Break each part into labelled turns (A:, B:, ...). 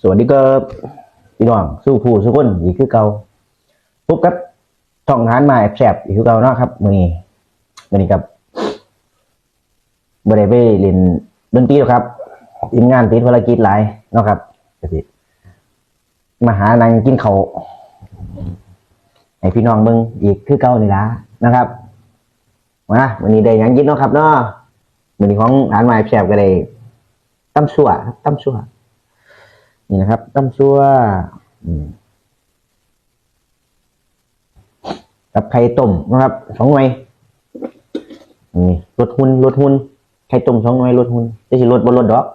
A: สวัสดีครับพี่น้องสู้ผู้สู้คนอีกคือเก่าพบกับช่องทานมาแอบแสบอีกคือเก่าเนาะครับมือนี้มือนี้ครับบ่ได้ไปเล่นดนตรีหรอกครับทีมงานติดภารกิจหลายเนาะครับก็สิมาหานางกินเขาให้พี่น้องเบิ่งอีกคือเก่านี่ล่ะนะครับมาวันนี้ได้ยังกินเนาะครับเนาะมื้อนี้ของทานมาแอบแสบก็ได้ตำซั่วครับตำซั่ว นี่นะครับตั้มซัวกับไข่ต้มนะครับสองหน่วยนี่ลดหุนลดหุนไข่ต้มสองหน่วยลดหุนจะสิลดบนลดดอก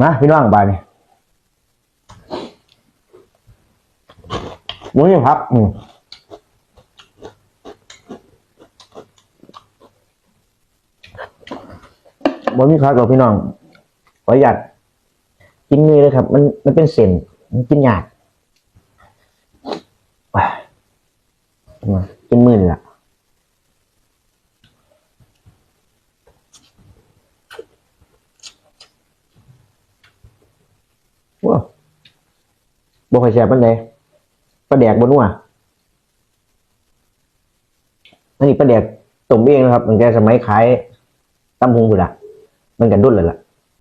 A: มาพี่น้องบายนี่มุ้ยพักอืมบ่มีพักหรอกพี่น้อง ขออนุญาตกินมือเลยครับ มันมันเป็นเส้นมันกินยากมากินมือเลยล่ะว้าวบ่ค่อยแซ่บปานใดปลาแดกบนนัวอันนี้ปลาแดกต้มเองนะครับมันแกสมัยขายตำฮงพุ่นละมันกันดุนเลยล่ะ